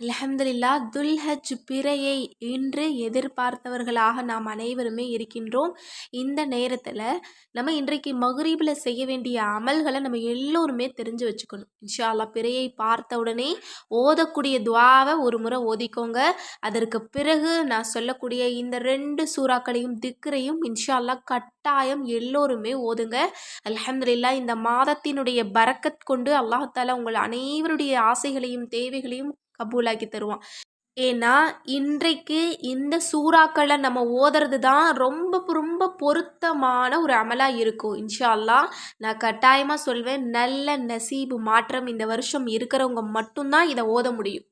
அல்ஹம்துலில்லா துல்ஹஜ் பிறையை இன்று எதிர்பார்த்தவர்களாக நாம் அனைவருமே இருக்கின்றோம். இந்த நேரத்தில் நம்ம இன்றைக்கு மகுரீபில் செய்ய வேண்டிய அமல்களை நம்ம எல்லோருமே தெரிஞ்சு வச்சுக்கணும். இன்ஷால்லா பிறையை பார்த்த உடனே ஓதக்கூடிய துவாவை ஒரு முறை ஓதிக்கோங்க. அதற்கு பிறகு நான் சொல்லக்கூடிய இந்த ரெண்டு சூறாக்களையும் திக்கரையும் இன்ஷா அல்லாஹ் கட்டாயம் எல்லோருமே ஓதுங்க. அல்ஹம்துலில்லா இந்த மாதத்தினுடைய பறக்கத் கொண்டு அல்லாஹால உங்கள் அனைவருடைய ஆசைகளையும் தேவைகளையும் கபூலாக்கி தருவான். ஏன்னா இன்றைக்கு இந்த சூறாக்களை நம்ம ஓதுறது தான் ரொம்ப ரொம்ப பொருத்தமான ஒரு அமலாக இருக்கும். இன்ஷா நான் கட்டாயமாக சொல்வேன் நல்ல நசீபு மாற்றம் இந்த வருஷம் இருக்கிறவங்க மட்டும்தான் இதை ஓத முடியும்.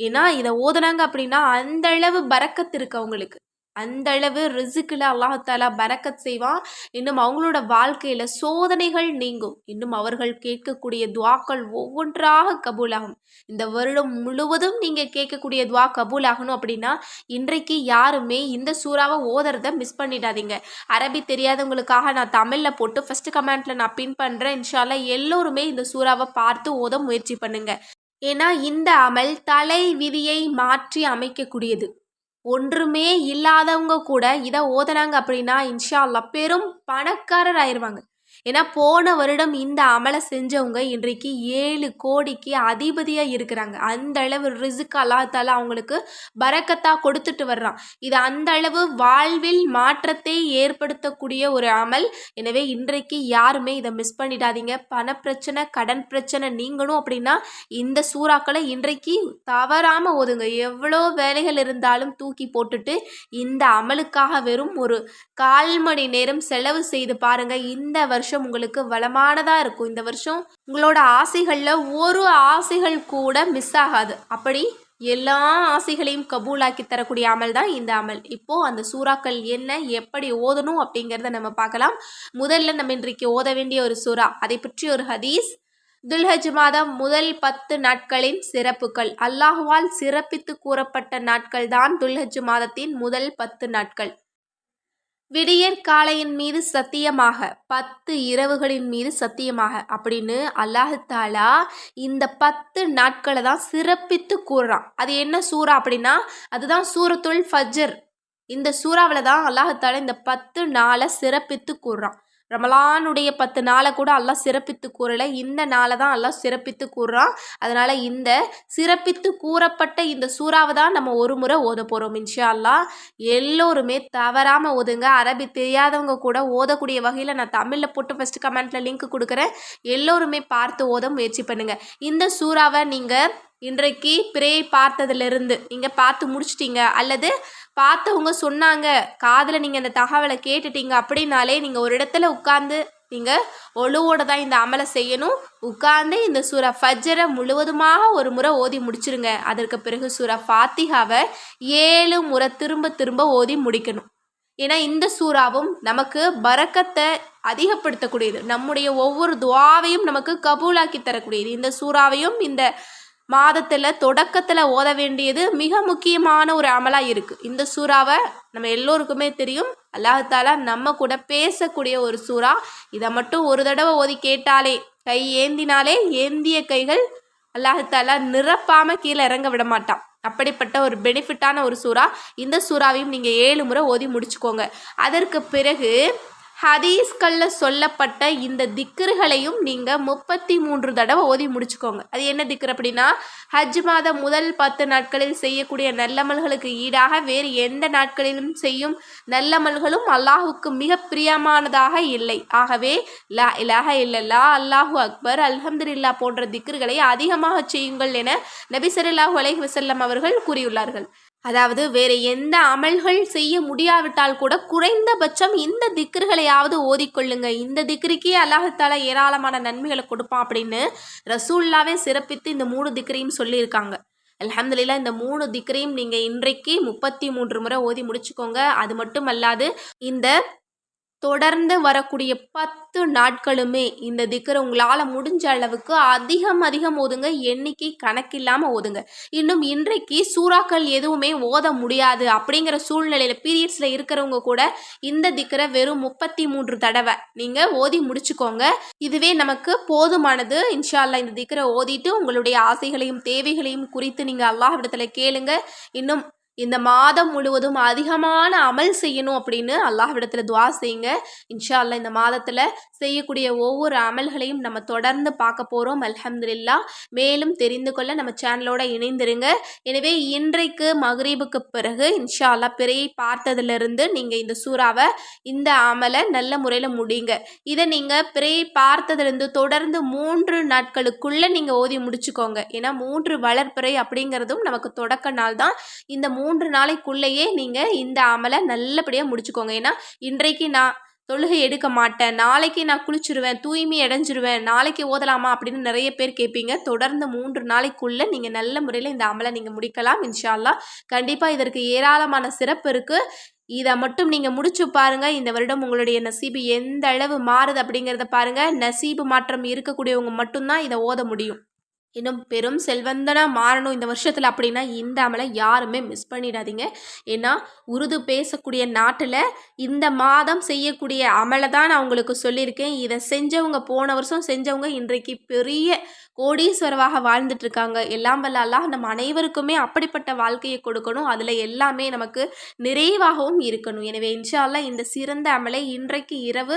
ஏன்னா இதை ஓதுனாங்க அப்படின்னா அந்த அளவு பறக்கத்து இருக்கு அவங்களுக்கு. அந்த அளவு ரிசுக்கில் அல்லாஹாலா பறக்கத் செய்வான். இன்னும் அவங்களோட வாழ்க்கையில் சோதனைகள் நீங்கும். இன்னும் அவர்கள் கேட்கக்கூடிய துவாக்கள் ஒவ்வொன்றாக கபூலாகும். இந்த வருடம் முழுவதும் நீங்கள் கேட்கக்கூடிய துவா கபூலாகணும் அப்படின்னா இன்றைக்கு யாருமே இந்த சூறாவை ஓதுறத மிஸ் பண்ணிடாதீங்க. அரபி தெரியாதவங்களுக்காக நான் தமிழில் போட்டு ஃபஸ்ட்டு கமெண்ட்டில் நான் பின் பண்ணுறேன் இன்ஷால்லா எல்லோருமே இந்த சூறாவை பார்த்து ஓத முயற்சி பண்ணுங்கள் ஏன்னா இந்த அமல் தலை விதியை மாற்றி அமைக்கக்கூடியது. ஒன்றுமே இல்லாதவங்க கூட இதை ஓதுனாங்க அப்படின்னா இன்ஷா அல்லா பெரும் பணக்காரர் ஆயிடுவாங்க ஏன்னா போன வருடம் இந்த அமலை செஞ்சவங்க இன்றைக்கு ஏழு கோடிக்கு அதிபதியாக இருக்கிறாங்க. அந்த அளவு ரிசுக்கு அல்லாத்தால அவங்களுக்கு பறக்கத்தாக கொடுத்துட்டு வர்றான். இது அந்த அளவு வாழ்வில் மாற்றத்தை ஏற்படுத்தக்கூடிய ஒரு அமல். எனவே இன்றைக்கு யாருமே இதை மிஸ் பண்ணிடாதீங்க. பண பிரச்சனை கடன் பிரச்சனை நீங்களும் அப்படின்னா இந்த சூறாக்களை இன்றைக்கு தவறாமல் ஓதுங்க. எவ்வளோ வேலைகள் இருந்தாலும் தூக்கி போட்டுட்டு இந்த அமலுக்காக வெறும் ஒரு கால் மணி நேரம் செலவு செய்து பாருங்கள் இந்த வருஷம் வருஷம் உங்களுக்கு வளமானதாக இருக்கும். இந்த வருஷம் உங்களோட ஆசைகளில் ஒரு ஆசைகள் கூட மிஸ் ஆகாது. அப்படி எல்லா ஆசைகளையும் கபூலாக்கி தரக்கூடிய அமல் தான் இந்த அமல். இப்போது அந்த சூறாக்கள் என்ன எப்படி ஓதணும் அப்படிங்கிறத நம்ம பார்க்கலாம். முதல்ல நம்ம இன்றைக்கு ஓத வேண்டிய ஒரு சூறா அதை பற்றி ஒரு ஹதீஸ். துல்ஹஜ் மாதம் முதல் பத்து நாட்களின் சிறப்புகள். அல்லாஹுவால் சிறப்பித்து கூறப்பட்ட நாட்கள் தான் துல்ஹஜ் மாதத்தின் முதல் பத்து நாட்கள். விடியற் காலையின் மீது சத்தியமாக பத்து இரவுகளின் மீது சத்தியமாக அப்படின்னு அல்லாஹாலா இந்த பத்து நாட்களை தான் சிறப்பித்து கூறுறான். அது என்ன சூறா அப்படின்னா அதுதான் சூரத்துல் ஃபஜர். இந்த சூறாவில் தான் அல்லாஹாலா இந்த பத்து நாளை சிறப்பித்து கூறுறான். ரமலானுடைய பத்து நாளை கூட அல்லாஹ் சிறப்பித்து கூறலை. இந்த நாளை தான் அல்லாஹ் சிறப்பித்து கூறுறான். அதனால் இந்த சிறப்பித்து கூறப்பட்ட இந்த சூறாவை தான் நம்ம ஒரு முறை ஓத போகிறோம் இன்ஷா அல்லா எல்லோருமே தவறாமல் ஓதுங்க. அரபி தெரியாதவங்க கூட ஓதக்கூடிய வகையில் நான் தமிழில் போட்டு ஃபஸ்ட்டு கமெண்ட்டில் லிங்க் கொடுக்குறேன். எல்லோருமே பார்த்து ஓத முயற்சி பண்ணுங்கள் இந்த சூறாவை நீங்கள் இன்றைக்கு பிறையை பார்த்ததுலேருந்து நீங்கள் பார்த்து முடிச்சிட்டிங்க. அல்லது பார்த்தவங்க சொன்னாங்க காதில் நீங்கள் இந்த தகவலை கேட்டுட்டீங்க அப்படின்னாலே நீங்கள் ஒரு இடத்துல உட்காந்து நீங்கள் ஒழுவோட தான் இந்த அமலை செய்யணும். உட்காந்து இந்த சூரா ஃபஜ்ஜரை முழுவதுமாக ஒரு முறை ஓதி முடிச்சிருங்க. அதற்கு பிறகு சூரா ஃபாத்திகாவை ஏழு முறை திரும்ப திரும்ப ஓதி முடிக்கணும். ஏன்னா இந்த சூறாவும் நமக்கு பறக்கத்தை அதிகப்படுத்தக்கூடியது. நம்முடைய ஒவ்வொரு துவாவையும் நமக்கு கபூலாக்கி தரக்கூடியது. இந்த சூறாவையும் இந்த மாதத்தில் தொடக்கத்தில் ஓத வேண்டியது மிக முக்கியமான ஒரு அமலாக இருக்குது இந்த சூறாவை நம்ம எல்லோருக்குமே தெரியும். அல்லாஹால நம்ம கூட பேசக்கூடிய ஒரு சூறா. இதை மட்டும் ஒரு தடவை ஓதி கேட்டாலே கை ஏந்தினாலே ஏந்திய கைகள் அல்லாஹால நிரப்பாமல் கீழே இறங்க விட மாட்டான். அப்படிப்பட்ட ஒரு பெனிஃபிட்டான ஒரு சூறா. இந்த சூறாவையும் நீங்கள் ஏழு முறை ஓதி முடிச்சுக்கோங்க. அதற்கு பிறகு ஹதீஸ்களில் சொல்லப்பட்ட இந்த திக்கர்களையும் நீங்கள் முப்பத்தி மூன்று தடவை ஓதி முடிச்சுக்கோங்க. அது என்ன திக்கர் அப்படின்னா ஹஜ் மாத முதல் பத்து நாட்களில் செய்யக்கூடிய நல்லமல்களுக்கு ஈடாக வேறு எந்த நாட்களிலும் செய்யும் நல்லமல்களும் அல்லாஹுக்கு மிக பிரியமானதாக இல்லை. ஆகவே லா இலாக இல்லல்லா அல்லாஹூ அக்பர் அல்ஹம்துல்லா போன்ற திக்கர்களை அதிகமாக செய்யுங்கள் என நபிசரில்லாஹு சல்லாஹூ அலைஹி வசல்லம் அவர்கள் கூறியுள்ளார்கள். அதாவது வேறு எந்த அமல்கள் செய்ய முடியாவிட்டால் கூட குறைந்தபட்சம் இந்த திக்ருகளையாவது ஓதிக்கொள்ளுங்க. இந்த திக்ருக்கே அல்லாஹால ஏராளமான நன்மைகளை கொடுப்பான் அப்படின்னு ரசூல்லாவே சிறப்பித்து இந்த மூணு திக்ரையும் சொல்லியிருக்காங்க. அலமதுல்லா இந்த மூணு திக்ரையும் நீங்கள் இன்றைக்கு முப்பத்தி மூன்று முறை ஓதி முடிச்சுக்கோங்க. அது மட்டும் அல்லாது இந்த தொடர்ந்து வரக்கூடிய பத்து நாட்களுமே இந்த திக்கரை உங்களால் முடிஞ்ச அளவுக்கு அதிகம் அதிகம் ஓதுங்க. எண்ணிக்கை கணக்கில்லாமல் ஓதுங்க. இன்னும் இன்றைக்கு சூறாக்கள் எதுவுமே ஓத முடியாது அப்படிங்கிற சூழ்நிலையில் பீரியட்ஸில் இருக்கிறவங்க கூட இந்த திக்கரை வெறும் முப்பத்தி மூன்று தடவை நீங்கள் ஓதி முடிச்சுக்கோங்க. இதுவே நமக்கு போதுமானது. இன்ஷால்லா இந்த திக்கரை ஓதிட்டு உங்களுடைய ஆசைகளையும் தேவைகளையும் குறித்து நீங்கள் அல்லாஹ் இடத்துல கேளுங்க. இன்னும் இந்த மாதம் முழுவதும் அதிகமான அமல் செய்யணும் அப்படின்னு அல்லாஹ்விடத்தில் துவா செய்யுங்க. இன்ஷா அல்லாஹ் இந்த மாதத்தில் செய்யக்கூடிய ஒவ்வொரு அமல்களையும் நம்ம தொடர்ந்து பார்க்க போகிறோம் அல்ஹம்துலில்லா மேலும் தெரிந்து கொள்ள நம்ம சேனலோட இணைந்திருங்க. எனவே இன்றைக்கு மகரீபுக்கு பிறகு இன்ஷா அல்லாஹ் பிறையை பார்த்ததுலேருந்து நீங்கள் இந்த சூறாவை இந்த அமலை நல்ல முறையில் முடிங்க. இதை நீங்கள் பிறையை பார்த்ததுலேருந்து தொடர்ந்து மூன்று நாட்களுக்குள்ளே நீங்கள் ஓதி முடிச்சுக்கோங்க. ஏன்னா மூன்று வளர்ப்பிறை அப்படிங்கிறதும் நமக்கு தொடக்க நாள் தான் இந்த மூ மூன்று நாளைக்குள்ளேயே நீங்கள் இந்த அமலை நல்லபடியாக முடிச்சுக்கோங்க. ஏன்னா இன்றைக்கு நான் தொழுகை எடுக்க மாட்டேன். நாளைக்கு நான் குளிச்சிருவேன் தூய்மை அடைஞ்சிருவேன் நாளைக்கு ஓதலாமா அப்படின்னு நிறைய பேர் கேட்பீங்க. தொடர்ந்து மூன்று நாளைக்குள்ளே நீங்கள் நல்ல முறையில் இந்த அமலை நீங்கள் முடிக்கலாம் இன்ஷால்லா கண்டிப்பாக இதற்கு ஏராளமான சிறப்பு இருக்குது இதை மட்டும் நீங்கள் முடிச்சு பாருங்கள் இந்த வருடம் உங்களுடைய நசீபு எந்த அளவு மாறுது அப்படிங்கிறத பாருங்கள் நசீபு மாற்றம் இருக்கக்கூடியவங்க மட்டும்தான் இதை ஓத முடியும். இன்னும் பெரும் செல்வந்தனாக மாறணும் இந்த வருஷத்தில் அப்படின்னா இந்த அமலை யாருமே மிஸ் பண்ணிடாதீங்க. ஏன்னா உருது பேசக்கூடிய நாட்டில் இந்த மாதம் செய்யக்கூடிய அமலை தான் நான் உங்களுக்கு சொல்லியிருக்கேன். இதை செஞ்சவங்க போன வருஷம் செஞ்சவங்க இன்றைக்கு பெரிய கோடீஸ்வரவாக வாழ்ந்துட்டுருக்காங்க. எல்லாம் வல்ல அல்லாஹ் நம்ம அனைவருக்குமே அப்படிப்பட்ட வாழ்க்கையை கொடுக்கணும். அதில் எல்லாமே நமக்கு நிறைவாகவும் இருக்கணும். எனவே இன்ஷா இந்த சிறந்த அமலை இன்றைக்கு இரவு